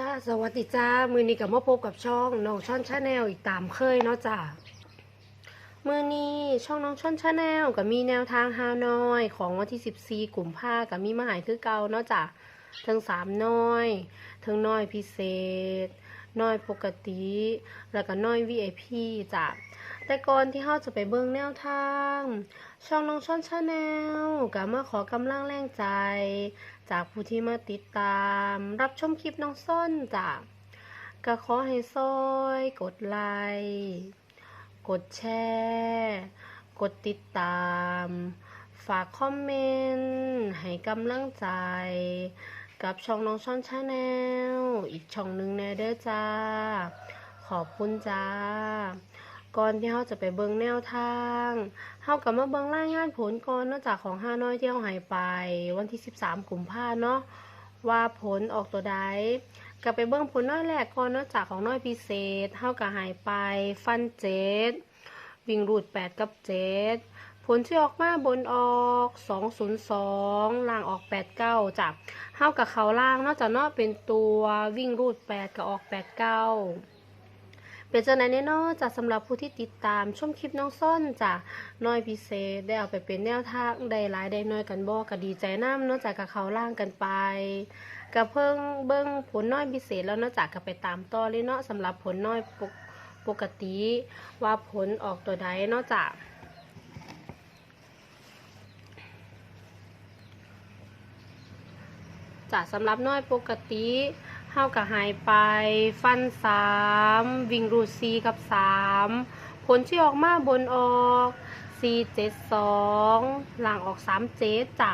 จ้าสวัสดีจ้า มือนี้กับมาพบกับช่องน้องช่อนชาแนลอีกตามเคยเนาะจ้ามือนี้ช่องน้องช่อนชาแนลก็มีแนวทางฮานอยของวันที่ 14กลุ่มผ้ากับมีมาหายคือเก่าเนาะจ้าทั้งสามน้อยทั้งน้อยพิเศษ น้อยปกติ แล้วก็น้อย VIP จ้า แต่ก่อนที่เราจะไปเบิ่งแนวทาง ช่องน้องช่อนชาแนลก็มาขอกำลังแรงใจ จากผู้ที่มาติดตาม รับชมคลิปน้องส้นจ้ะก็ขอให้ซอย กดไลค์กดแชร์กดติดตาม ฝากคอมเมนต์ให้กำลังใจ กับช่องน้องช่อนชาแนลอีกช่องหนึ่งแน่เด้อจ้า ขอบคุณจ้า ก่อนที่เราจะไปเบิ่งแนวทางเฮากลับมาเบิ่งรายงานผลก่อนเนอกจากของห้าน้อยที่เราหายไป วันที่ 13กุมภาเนาะว่าผลออกตัวใดกลับไปเบิ่งผลน้อยแรกก่อนเนอกจากของน้อยพิเศษเฮาก็หายไป ฟันเจ็ดวิ่งรูด 8 กับ 7 ผลที่ออกมาบนออก 202 ล่างออก 89จ้ะเฮากับเขาล่างเนอกจากเนาะเป็นตัววิ่งรูด 8 กับออก 89 เป็นจังไดแน่เนอนจากสำหรับผู้ที่ติดตามชมคลิปน้องส้นจ้ะน้อยพิเศษได้เอาไปเป็นแนวทางได้หลายได้น้อยกันบ่ก็ดีใจน้ำเนอกจากกับเขาล่างกันไปก็เพิ่งเบิ่งผลน้อยพิเศษแล้วเนอกจากก็ไปตามต่อเลยเนาะสำหรับผลน้อยปกปกติว่าผลออกตัวใดเนอกจากจ้ะสำหรับน้อยปกติ เฮากับหายไป ฟันสามวิ่งรูดซีกับสามผลที่ออกมาบนออกซีเจ็ดสองล่างออกสามเจ็ดจ้ะ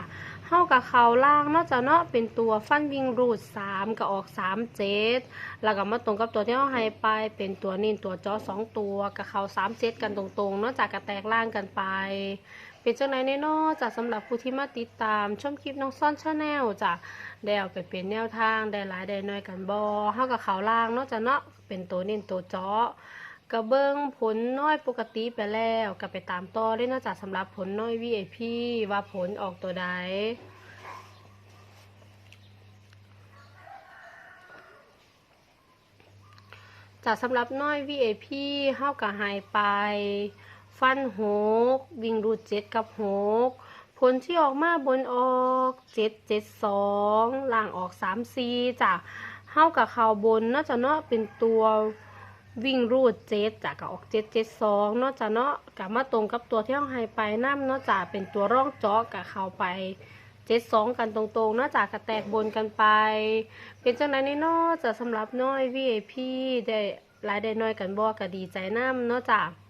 เฮากับเขาล่างนอกจากเนาะเป็นตัวฟันวิ่งรูดสามกับออกสามเจ็ดแล้วก็มาตรงกับตัวที่เฮาให้ไป เป็นตัวนิ่ตัวจอสองตัวกับเขาสามเจ็ดกันตรงๆนอกจากกระแตกล่างกันไป เป็นจังไหนแน่นอจ้ะสำหรับผู้ที่มาติดตามชมคลิปน้องซ่อนชาแนลจ้ะได้เอาไปเป็นแนวทางได้หลายได้น้อยกันบอเฮากับเขาวล่างเนาะจ้ะเนาะเป็นตัวเน้นตัวจาะกระเบื้องผลน้อยปกติไปแล้วก็ไปตามต่อเลยเนาะจ้ะสำหรับผลน้อย VIP ว่าผลออกตัวใดจากสำหรับน้อย VIP เฮากับหายไป ฟันหกวิ่งรูดเจ็ดกับหกผลที่ออกมาบนออกเจ็ดเจ็ดสองล่างออกสามสี่จ้ะเฮากับเขาบนน่าจะเนาะเป็นตัววิ่งรูดเจ็ดจ้ะกับออกเจ็ดเจ็ดสองเนาะจะเนาะกับมาตรงกับตัวที่เฮาให้ไปน้ำเนาะจ้ะเป็นตัวร่องเจาะกับเขาไปเจ็ดสองกันตรงๆเนาะจ้ะกระแตกบนกันไป เป็นจังไดในเนาะจะสำหรับน้อย VIP ได้รายได้น้อยกันบ่ก็ดีใจน้ำเนาะจ้ะก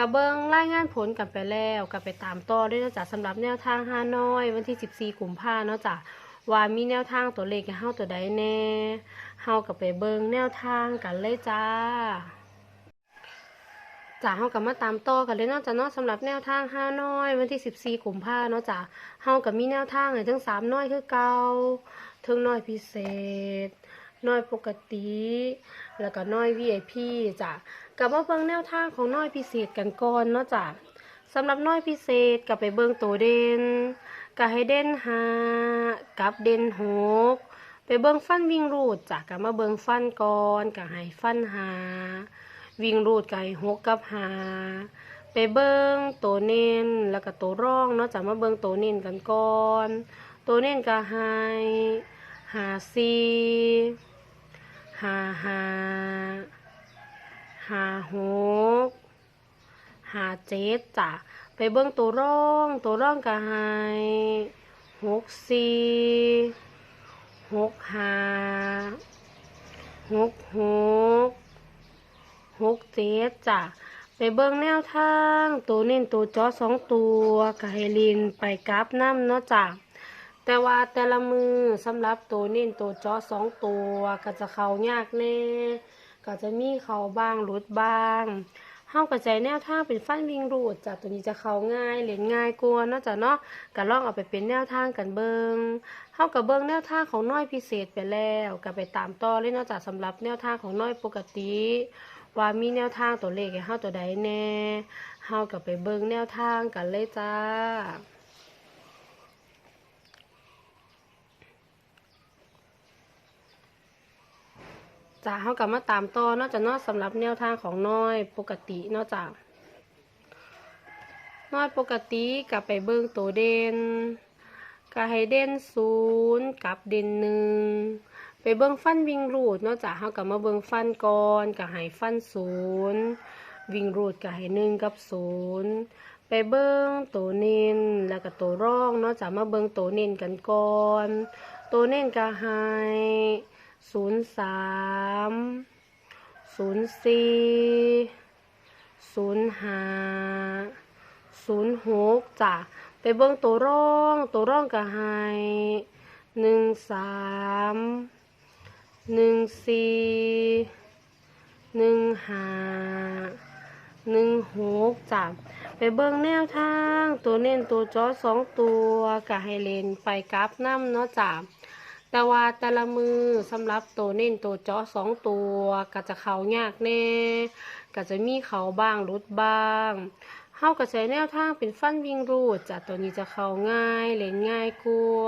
กระเบิงรายงานผลกันไปแล้วกับไปตามต่อด้วยนะจ๊ะสำหรับแนวทางฮานอย วันที่ 14กุมภาเนาะจ้ะว่ามีแนวทางตัวเลขให้เฮาตัวใดแน่เฮากับไปเบิงแนวทางกันเลยจ้าจ้าเฮากับมาตามต่อกันเลยเนาะจ้ะเนาะสำหรับแนวทางฮานอย วันที่ 14กุมภาเนาะจ้ะเฮากับมีแนวทางให้ทั้งสามน้อยคือเก่าทั้งน้อยพิเศษ น้อยปกติ แล้วก็น้อย VIP จ้ะกับมาเบิ่งแนวทางของน้อยพิเศษกันก่อนเนาะจ้ะสำหรับน้อยพิเศษกับไปเบิ่งตัวเด่นก็ให้เด่นหากับเด่นหกไปเบิ่งฟันวิ่งรูดจ้ะกับมาเบิ่งฟันก่อนก็ให้ฟันหาวิ่งรูดก็ให้หกกับหาไปเบิ่งตัวเน้นแล้วก็ตัวร่องเนาะจ้ะมาเบิ่งตัวเน้นกันก่อน ตัวเน้นก็ให้หาสี่ หาหาหาหกหาเจ็ดจ้ะไปเบิ่งตัวร่อง ตัวร่องก็ให้หกสี่หกห้าหกหกหกเจ็ดจ้ะไปเบิ่งแนวทาง ตัวเน้นตัวจอสองตัวก็ให้ลินไปกราฟน้ำเนาะจ้ะ แต่ว่าแต่ละมือสำหรับตัวเน้นตัวจอสองตัวก็จะเข้ายากแน่ ก็จะมีเขาบ้างหลุดบ้างเฮากระจแนวทางเป็นฟันวิ่งรูดจากตัวนี้จะเขาง่ายเล่นง่ายกว่าเนาะจ้ะเนาะก็ลองเอาไปเป็นแนวทางกันเบิงเฮากับเบิงแนวทางของน้อยพิเศษไปแล้วก็ไปตามต่อเลยนาะจ้ะสำหรับแนวทางของน้อยปกติ ว่ามีแนวทางตัวเลขให้เฮาตัวใดแน่เฮากับไปเบิงแนวทางกันเลยจ้า จะเฮากลับมาตามต่อนอกจากนอกสำหรับแนวทางของน้อยปกตินอกจากน้อยปกติกับไปเบิ่งตัวเด่นก็ให้เด่นศูนย์กับเด่นหนึ่งไปเบิ่งฟันวิ่งรูดนอกจากเฮากับมาเบิ่งฟันก่อนก็ให้ฟันศูนย์วิ่งรูดก็ให้หนึ่งกับศูนย์ไปเบิ่งตัวเน้นแล้วก็ตัวร่องเนอกจากมาเบิ่งตัวเน้นกันก่อนตัวเน้นก็ให้ ศูนย์สามศูนย์สี่ศูนย์ห้าศูนย์หกจ้ะไปเบิ่งตัวร่องตัวร่องก็ให้หนึ่งสามหนึ่งสี่หนึ่งห้าหนึ่งหกจ้ะไปเบิ่งแนวทาง ตัวเน้นตัวจอสองตัวก็ให้เลนไปกราฟน้ำเนาะจ้ะ แต่ว่าแต่ละมือสำหรับตัวเน้นตัวเจาะสองตัวก็จะเขายากแน่ก็จะมีเขาบ้างรุดบ้างเฮาก็ใช้แนวทางเป็นฟันวิ่งรูดจ้ะตัวนี้จะเข้าง่ายเล่นง่ายกลัว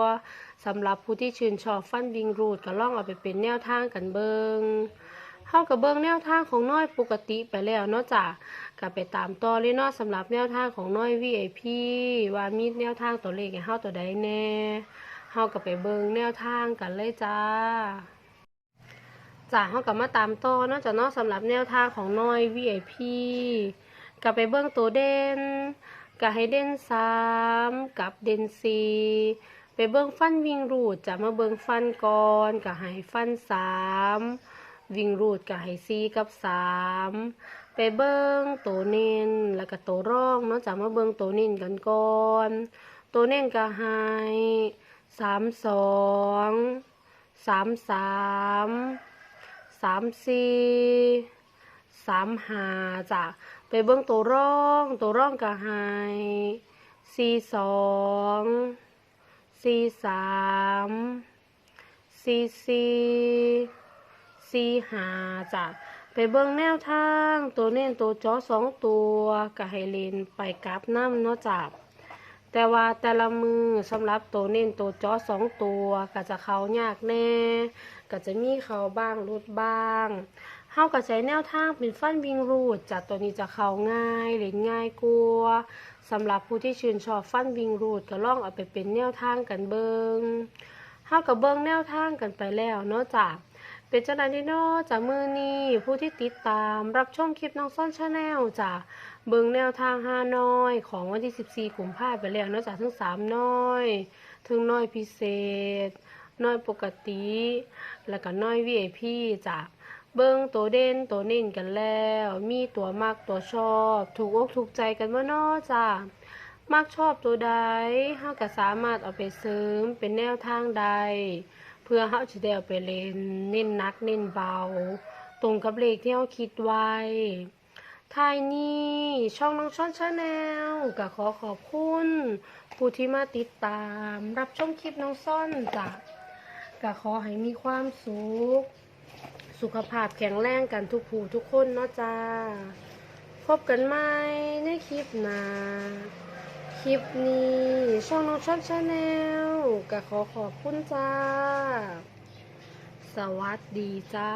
สำหรับผู้ที่ชื่นชอบฟันวิ่งรูดก็ลองเอาไปเป็นแนวทางกันเบิงเฮากับเบิงแนวทางของน้อยปกติไปแล้วเนาะจ้ะก็ไปตามต่อเลยเนาะสำหรับแนวทางของน้อย VIP ว่ามีแนวทางตัวเลขให้เฮาตัวใดแน่ เฮากับไปเบิงแนวทางกันเลยจ้าจ้าเฮากับมาตามต่อนอกจากนอกสำหรับแนวทางของน้อย VIP กับไปเบิ่งตัวเด่นกับให้เด่นสามกับเด่นสี่ไปเบิ่งฟันวิ่งรูดจะมาเบิ่งฟันก่อนกับให้ฟันสามวิ่งรูดกับให้สี่กับสามไปเบิ่งตัวเน้นแล้วก็ตัวร่องเนาะจะมาเบิ่งตัวเน้นกันก่อน ตัวเน้นก็ให้ สามสองสามสามสามสี่สามหาจ้ะไปเบิ่งตัวร่องตัวร่องก็ให้สี่สองสี่สามสี่สี่สี่หาจ้ะไปเบิ่งแนวทางตัวเน้นตัวจอสองตัวก็ให้เลนไปกราฟน้ำเนาะจ้ะ แต่ว่าแต่ละมือสำหรับตัวเน้นตัวจอสองตัวก็จะเขายากแน่ ก็จะมีเขาบ้างรุดบ้างเฮาก็ใช้แนวทางเป็นฟันวิ่งรูดจากตัวนี้จะเข้าง่ายเล่นง่ายกลัวสำหรับผู้ที่ชื่นชอบฟันวิ่งรูดก็ลองเอาไปเป็นแนวทางกันเบิงเฮากับเบิงแนวทางกันไปแล้วเนาะจากเป็นเจังไดนี่เนาะจากมือนี้ผู้ที่ติดตามรับชมคลิปน้องซ่อนชาแนลจ้ะ เบิ่งแนวทางห้าน้อย ของวันที่ 14กุมภาพันธ์ไปแล้วนอกจากทั้งสามน้อยถึงน้อยพิเศษ น้อยปกติ แล้วก็น้อย VIP จ้ะเบิ่งตัวเด่นตัวเน่นกันแล้ว มีตัวมักตัวชอบ ถูกอกถูกใจกันบ่เนาะจ้ะมักชอบตัวใดเฮาก็สามารถเอาไปเสริมเป็นแนวทางใด เพื่อเฮาจะได้เอาไปเล่นเน้นนักเน้นเบา ตรงกับเลขที่เฮาคิดไว้ ทายนี้ช่องน้องช่อนชาแนลก็ขอขอบคุณผู้ที่มาติดตาม รับชมคลิปน้องซ่อนจ้ะก็ขอให้มีความสุข สุขภาพแข็งแรงกันทุกผู้ทุกคนเนาะจ้าพบกันใหม่ในคลิปหน้าคลิปนี้ช่องน้องช่อนชาแนลก็ขอขอบคุณจ้า สวัสดีจ้า